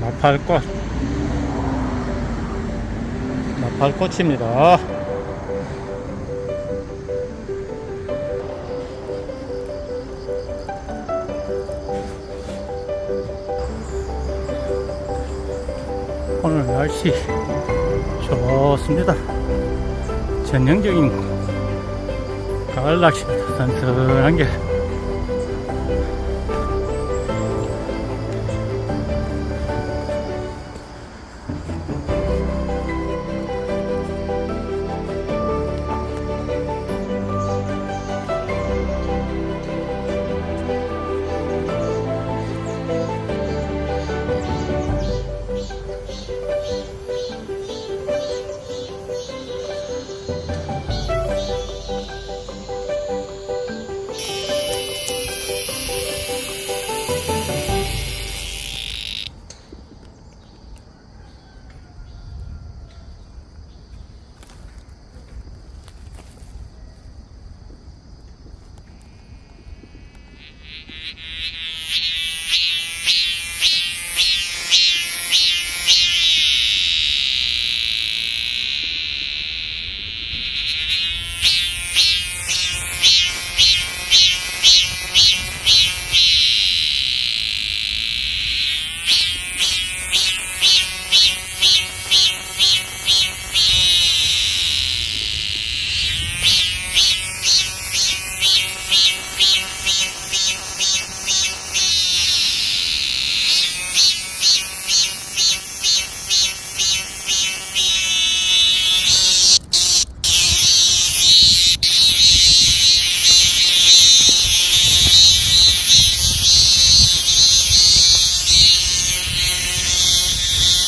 나팔꽃. 나팔꽃입니다. 오늘 날씨 좋습니다. 전형적인 가을 낚시입니다 선선한 게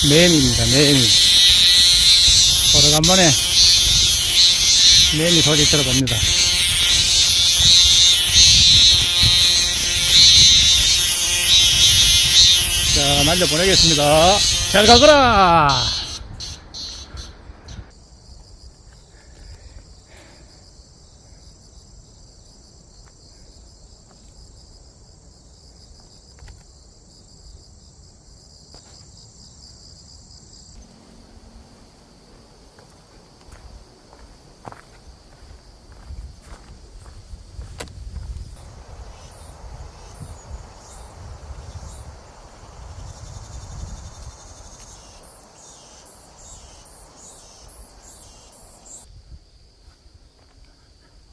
매미입니다, 매미. 오래간만에 매미 소리 들어봅니다. 자, 날려보내겠습니다. 잘 가거라!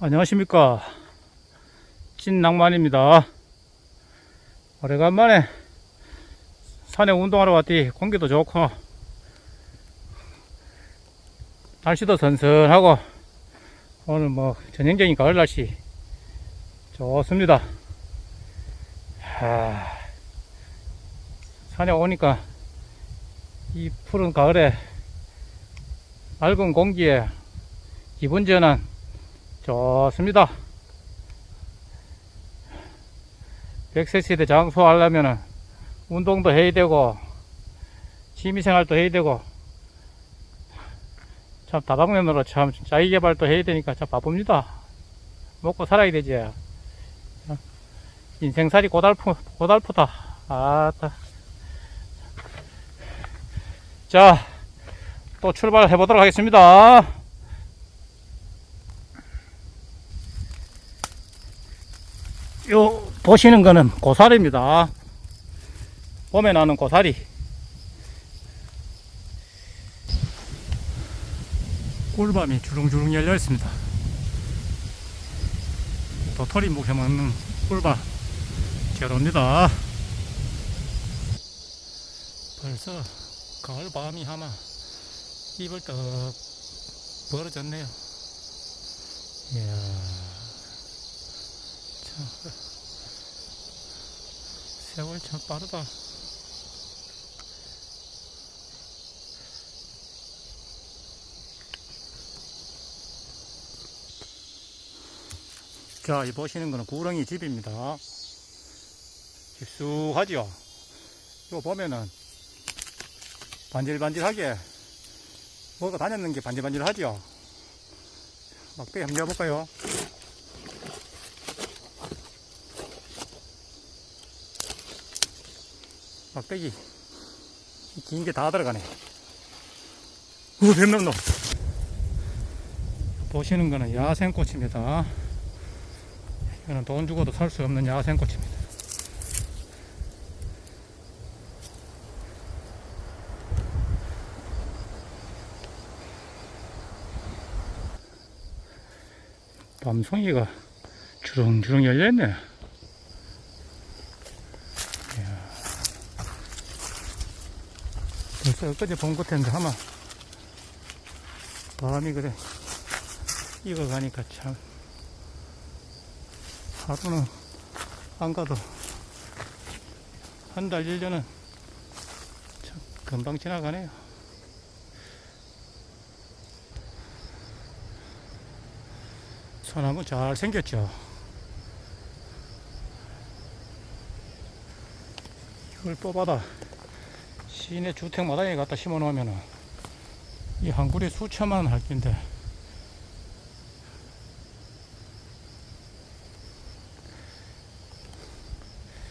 안녕하십니까. 찐낭만입니다. 오래간만에 산에 운동하러 왔더니 공기도 좋고, 날씨도 선선하고, 오늘 뭐 전형적인 가을 날씨 좋습니다. 하, 산에 오니까 이 푸른 가을에 맑은 공기에 기분 전환 좋습니다. 100세 시대 장수하려면은 운동도 해야 되고, 취미생활도 해야 되고, 참 다방면으로 참 자기개발도 해야 되니까 참 바쁩니다. 먹고 살아야 되지. 어? 인생살이 고달프, 고달프다. 아따. 자, 또 출발해 보도록 하겠습니다. 요 보시는 거는 고사리입니다. 봄에 나는 고사리. 꿀밤이 주렁주렁 열려 있습니다. 도토리 묵해 먹는 꿀밤 겨루입니다. 벌써 가을 밤이 아마 입을 떡 벌어졌네요. 이야. 참, 세월 참 빠르다. 자, 이 보시는 거는 구렁이 집입니다. 깊숙하지요? 이거 보면은 반질반질하게 뭐가 다녔는 게 반질반질하죠? 막대 한번 해볼까요? 막대기 긴 게 다 들어가네. 우, 뱀놈 놈. 보시는 거는 야생꽃입니다. 이거는 돈 주고도 살 수 없는 야생꽃입니다. 밤송이가 주렁주렁 열려있네. 이야. 벌써 엊그제 본것 같은데 아마 밤이 그래 익어가니까 참 하루는 안 가도 한 달, 1년은 참 금방 지나가네요. 소나무 잘 생겼죠. 이걸 뽑아다 시내 주택 마당에 갖다 심어 놓으면은 이 한 그루에 수천만 원 할 텐데